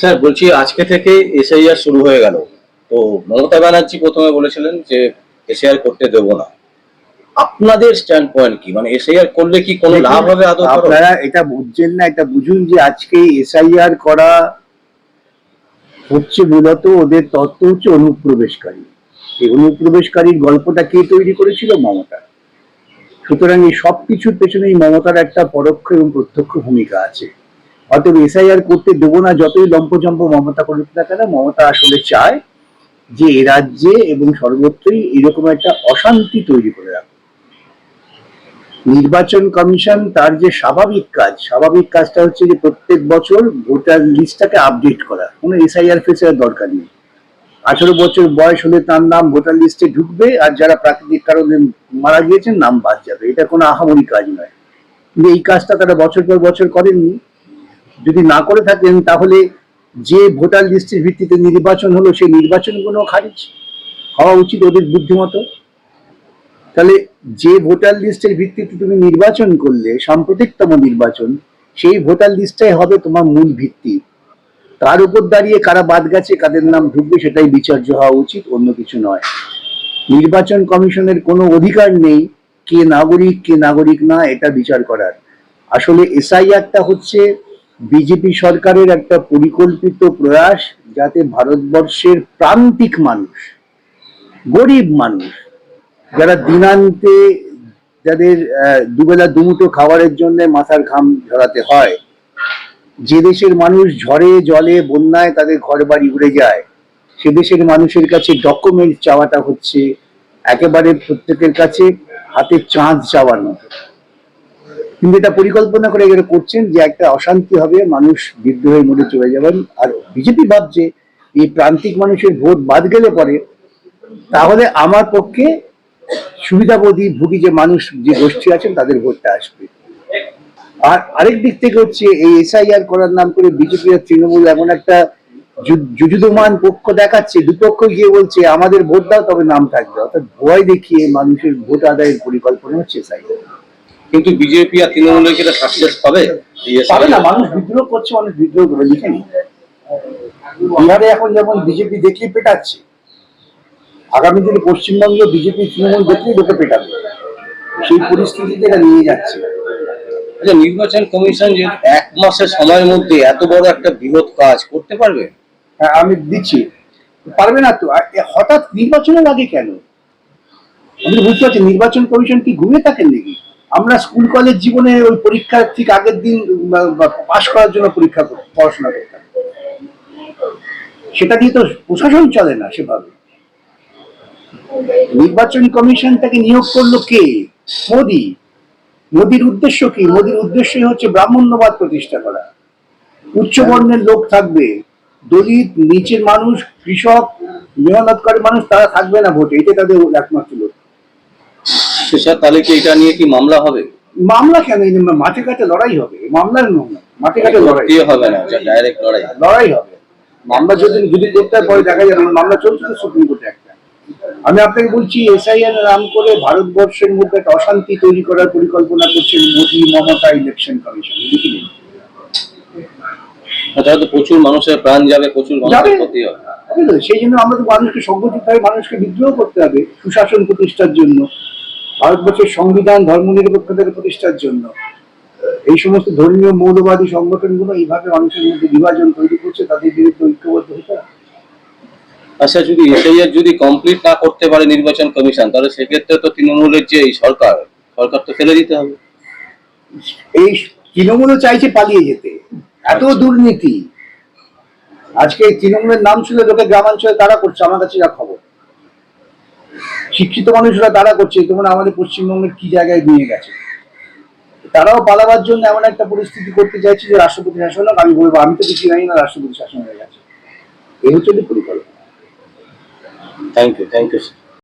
Sir বলছি আজকে থেকে এসআইআর শুরু হয়ে গেল। তো মমতা ব্যানার্জি প্রথমে বলেছিলেন যে এসআইআর করতে দেব না। আপনাদের স্ট্যান্ড পয়েন্ট কি? মানে এসআইআর করলে কি কোনো লাভ হবে আদৌ আপনারা এটা বুঝছেন না এটা বুঝুন যে আজকে এসআইআর করা হচ্ছে মূলত ওদের তত্ত্ব হচ্ছে অনুপ্রবেশকারী। এই অনুপ্রবেশকারীর গল্পটা কে তৈরি করেছিল? মমতা। সুতরাং এই সব কিছুর পেছনেই মমতার একটা পরোক্ষ এবং প্রত্যক্ষ ভূমিকা আছে। অতএব এসআইআর করতে দেবো না, যতই লম্পজম্প মমতা করুক না কেন, মমতা আসলে চায় যে এ রাজ্যে এবং সর্বত্রই এরকম একটা অশান্তি তৈরি করে রাখে নির্বাচন কমিশন তার যে স্বাভাবিক কাজ, স্বাভাবিক কাজটা হচ্ছে যে প্রত্যেক বছর ভোটার লিস্টটাকে আপডেট করা। কোনো এসআইআর ফেসআর দরকার নেই। আঠারো বছর বয়স হলে তার নাম ভোটার লিস্টে ঢুকবে আর যারা প্রাকৃতিক কারণে মারা গিয়েছেন, নাম বাদ যাবে। এটা কোনো আহামরি কাজ নয়। কিন্তু এই কাজটা তারা বছর পর বছর করেননি। যদি না করে থাকেন, তাহলে যে ভোটার লিস্টের ভিত্তিতে নির্বাচন হলো, সেই নির্বাচনগুলো খারিজ? হওয়া উচিত ওদের বুদ্ধিমতো তাহলে যে ভোটার লিস্টের ভিত্তিতে তুমি নির্বাচন করলে, সাম্প্রতিকতম নির্বাচন, সেই ভোটার লিস্টটাই হবে তোমার মূল ভিত্তি। তার উপর দাঁড়িয়ে কারা বাদ গেছে, কাদের নাম ঢুকবে, সেটাই বিচার্য হওয়া উচিত, অন্য কিছু নয়। নির্বাচন কমিশনের কোনো অধিকার নেই, কে নাগরিক কে নাগরিক না, এটা বিচার করার। আসলে এসআইআরটা হচ্ছে বিজেপি সরকারের একটা পরিকল্পিত প্রয়াস যাতে ভারতবর্ষের প্রান্তিক মানুষ, গরিব মানুষ, যারা দিনান্তে যাদের দুবেলা দুমুঠো খাবারের জন্য মাথার ঘাম ঝরাতে হয়, যে দেশের মানুষ ঝড়ে, জলে, বন্যায় তাদের ঘর বাড়ি উড়ে যায়, সে দেশের মানুষের কাছে ডকুমেন্ট চাওয়াটা হচ্ছে, একেবারে প্রত্যেকের কাছে হাতে চাঁদ চাওয়ার মতো। কিন্তু এটা পরিকল্পনা করে এগুলো করছেন যে একটা অশান্তি হবে, মানুষ বিদ্রোহের মধ্যে চলে যাবেন। আর বিজেপি ভাবছে এই প্রান্তিক মানুষের ভোট বাদ গেলে পরে তাহলে আমার পক্ষে সুবিধাবোধী ভুগি যে মানুষ, যে গোষ্ঠী আছেন, তাদের ভোটটা আসবে। আর আরেক দিক থেকে হচ্ছে এই এসআইআর করার নাম করে বিজেপি আর তৃণমূল এমন একটা যু- যুযুধমান পক্ষ দেখাচ্ছে, দুপক্ষ গিয়ে বলছে, আমাদের ভোট দাও, তবে নাম থাকবে। অর্থাৎ ভয় দেখিয়ে মানুষের ভোট আদায়ের পরিকল্পনা হচ্ছে এসআইআর। কিন্তু বিজেপি আর তৃণমূলের কি এটা সাকসেস পাবে? পাবে না মানুষ বিদ্রোহ করছে মানুষ বিদ্রোহ করে লিখে নি বিহারে এখন যেমন বিজেপি দেখলে পেটাচ্ছে আগামী দিনে পশ্চিমবঙ্গে বিজেপি তৃণমূল দেখলেই লোকে পেটাবে। সেই পরিস্থিতিতে এরা নিয়ে যাচ্ছে। আচ্ছা নির্বাচন কমিশন যে এক মাসের সময়ের মধ্যে এত বড় একটা বৃহৎ কাজ করতে পারবে? হ্যাঁ, আমি দিচ্ছি। পারবে না তো? হঠাৎ নির্বাচনের আগে কেন? আমি বুঝতে পারছি নির্বাচন কমিশন কি ঘুমিয়ে থাকেন নাকি? আমরা স্কুল কলেজ জীবনে ওই পরীক্ষার ঠিক আগের দিন পাশ করার জন্য পরীক্ষা পড়াশোনা করতাম সেটা দিয়ে তো প্রশাসন চলে না সেভাবে। নির্বাচন কমিশনটাকে নিয়োগ করল কে? মোদি। মোদির উদ্দেশ্য কি? মোদির উদ্দেশ্যই হচ্ছে ব্রাহ্মণ্যবাদ প্রতিষ্ঠা করা। উচ্চ বর্ণের লোক থাকবে। দলিত, নিচের মানুষ, কৃষক, মেহনতকারী মানুষ, তারা থাকবে না ভোটে। এটা তাদের একমাত্র লোক স্যার তাহলে কি এটা নিয়ে কি মামলা হবে? মামলা কেন? মাঠে ঘাটে লড়াই হবে। মামলার মাঠে ঘাটে লড়াই। হবে না ডাইরেক্ট লড়াই। লড়াই হবে। মামলা যদি যদি গ্রেপ্তার পরে দেখা যাবে। মামলা চলছে সুপ্রিম কোর্টে একটা। আমি আপনাকে বলছি এসআইআর নাম করে ভারতবর্ষের মধ্যে একটা অশান্তি তৈরি করার পরিকল্পনা করছেন মোদী মমতা ইলেকশন কমিশন। তাহলে প্রচুর মানুষের প্রাণ যাবে প্রচুর মানুষের ক্ষতি হবে। হবে সেই জন্য আমরা তো মানুষকে সংগঠিত হয়ে মানুষকে বিদ্রোহ করতে হবে সুশাসন প্রতিষ্ঠার জন্য। ভারতবর্ষের সংবিধান ধর্ম ধর্মনিরপেক্ষতার প্রতিষ্ঠার জন্য। এই সমস্ত ধর্মীয় মৌলবাদী সংগঠনগুলো এইভাবে মানুষের মধ্যে বিভাজন তৈরি করছে তাদের বিরুদ্ধে ঐক্যবদ্ধ হতে আচ্ছা যদি এসআইআর যদি কমপ্লিট না করতে পারে নির্বাচন কমিশন তাহলে সেক্ষেত্রে তো তৃণমূলের যে এই সরকার সরকার তো ফেলে দিতে হবে। এই তৃণমূলও চাইছে পালিয়ে যেতে। এত দুর্নীতি। আজকে এই তৃণমূলের নাম শুনে লোকে গ্রামাঞ্চলে তারা করছে আমার কাছে যা খবর। শিক্ষিত মানুষরা তারা করছে তখন আমাদের পশ্চিমবঙ্গের কি জায়গায় নিয়ে গেছে? তারাও পালাবার জন্য এমন একটা পরিস্থিতি করতে চাইছে যে রাষ্ট্রপতি শাসন হোক, আমি বলব, আমি তো কিছু জানি না রাষ্ট্রপতি শাসন হয়ে গেছে। এই হচ্ছে পরিকল্পনা। Thank you thank you